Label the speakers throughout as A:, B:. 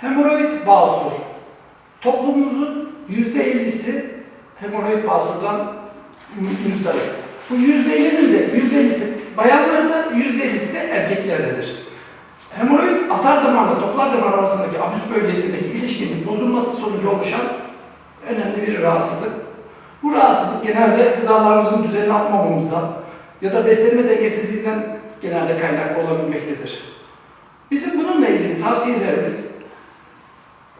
A: Hemoroid basur. Toplumumuzun yüzde ellisi hemoroid basurdan müzdarip. Bu yüzde ellinin de yüzde ellisi bayanlarda, yüzde ellisi de erkeklerdedir. Hemoroid atar damarla toplar damar arasındaki abüs bölgesindeki ilişkinin bozulması sonucu oluşan önemli bir rahatsızlık. Bu rahatsızlık genelde gıdalarımızın düzenini atmamamıza ya da beslenme dengesizliğinden genelde kaynaklı olabilmektedir. Bizim bununla ilgili tavsiyelerimiz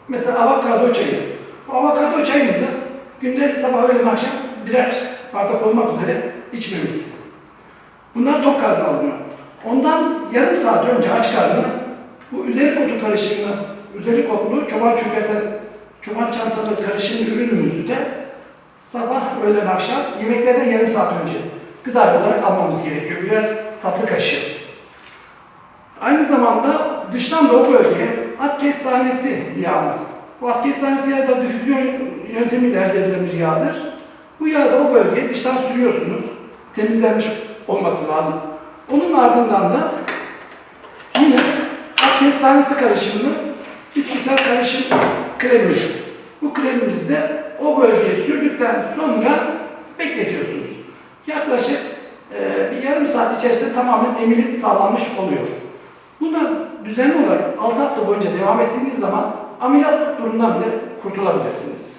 A: mesela avokado çayı. Bu avokado çayımızı günde sabah öğlen akşam birer bardak olmak üzere içmemiz. Bunlar tok karnına alınıyor. Ondan yarım saat önce aç karnına bu üzeri kotu karışımını, üzeri kotlu çoban çökerten, çoban çantalı karışım ürünümüzü de sabah, öğlen, akşam yemeklerden yarım saat önce gıda olarak almamız gerekiyor. Birer tatlı kaşığı. Aynı zamanda dıştan o bölgeye at kestanesi yağımız. Bu at kestanesi yağı da difüzyon yöntemiyle elde edilen bir yağdır. Bu yağı da o bölgeye dıştan sürüyorsunuz. Temizlenmiş olması lazım. Onun ardından da yine at kestanesi karışımını bitkisel karışım kremimiz. Bu kremimizi de o bölgeye sürdükten sonra bekletiyorsunuz. Yaklaşık e, bir yarım saat içerisinde tamamen emilip sağlanmış oluyor. Buna düzenli olarak 6 hafta boyunca devam ettiğiniz zaman ameliyat durumundan bile kurtulabilirsiniz.